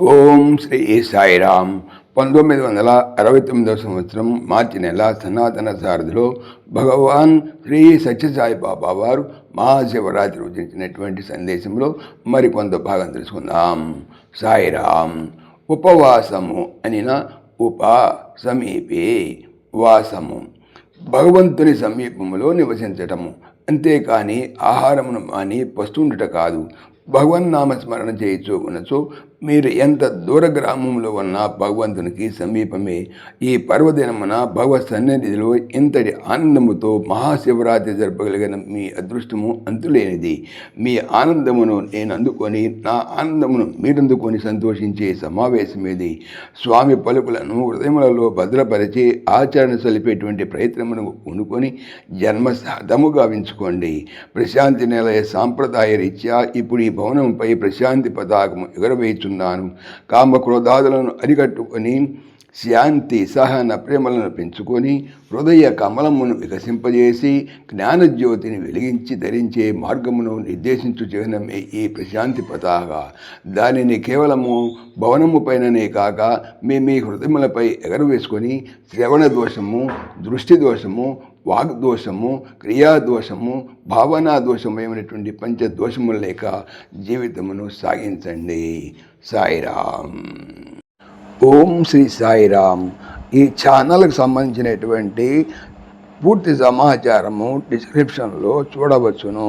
ఓం శ్రీ సాయిరామ్. పంతొమ్మిది వందల అరవై తొమ్మిదవ సంవత్సరం మార్చి నెల సనాతన సారథిలో భగవాన్ శ్రీ సత్యసాయి బాబా వారు మహాశివరాత్రి ఉచించినటువంటి సందేశంలో మరికొంత భాగం తెలుసుకుందాం. సాయిరామ్ ఉపవాసము అనిన ఉప సమీపే వాసము. భగవంతుని సమీపములో నివసించటము. అంతేకాని ఆహారమును మాని పస్తుండుట కాదు. భగవన్నామస్మరణ చేయొచ్చు ఉన్నచో మీరు ఎంత దూర గ్రామంలో ఉన్నా భగవంతునికి సమీపమే. ఈ పర్వదినమున భగవత్ సన్నిధిలో ఇంతటి ఆనందముతో మహాశివరాత్రి జరపగలిగిన మీ అదృష్టము అంతులేనిది. మీ ఆనందమును నేను అందుకొని నా ఆనందమును మీరందుకొని సంతోషించే సమావేశం ఇది స్వామి పలుకులను హృదయములలో భద్రపరిచి ఆచరణ సలిపేటువంటి ప్రయత్నమును కొనుక్కొని జన్మ సాధము గావించుకోండి. ప్రశాంతి నిలయ సాంప్రదాయ రీత్యా ఇప్పుడు ఈ భవనంపై ప్రశాంతి పతాకము చేస్తున్నాను. కామక్రోధాదులను అరికట్టుకొని శాంతి సహన ప్రేమలను పెంచుకొని హృదయ కమలమును వికసింపజేసి జ్ఞానజ్యోతిని వెలిగించి ధరించే మార్గమును నిర్దేశించు చిహ్నమే ఈ ప్రశాంతి పతాక. దానిని కేవలము భవనము పైననే కాక మీ మీ హృదయములపై ఎగరవేసుకొని శ్రవణ దోషము దృష్టి దోషము వాగ్దోషము క్రియాదోషము భావనా దోషమయమైనటువంటి పంచదోషములు లేక జీవితమును సాగించండి. సాయిరామ్. ఓం శ్రీ సాయిరామ్. ఈ ఛానల్కి సంబంధించినటువంటి పూర్తి సమాచారము డిస్క్రిప్షన్లో చూడవచ్చును.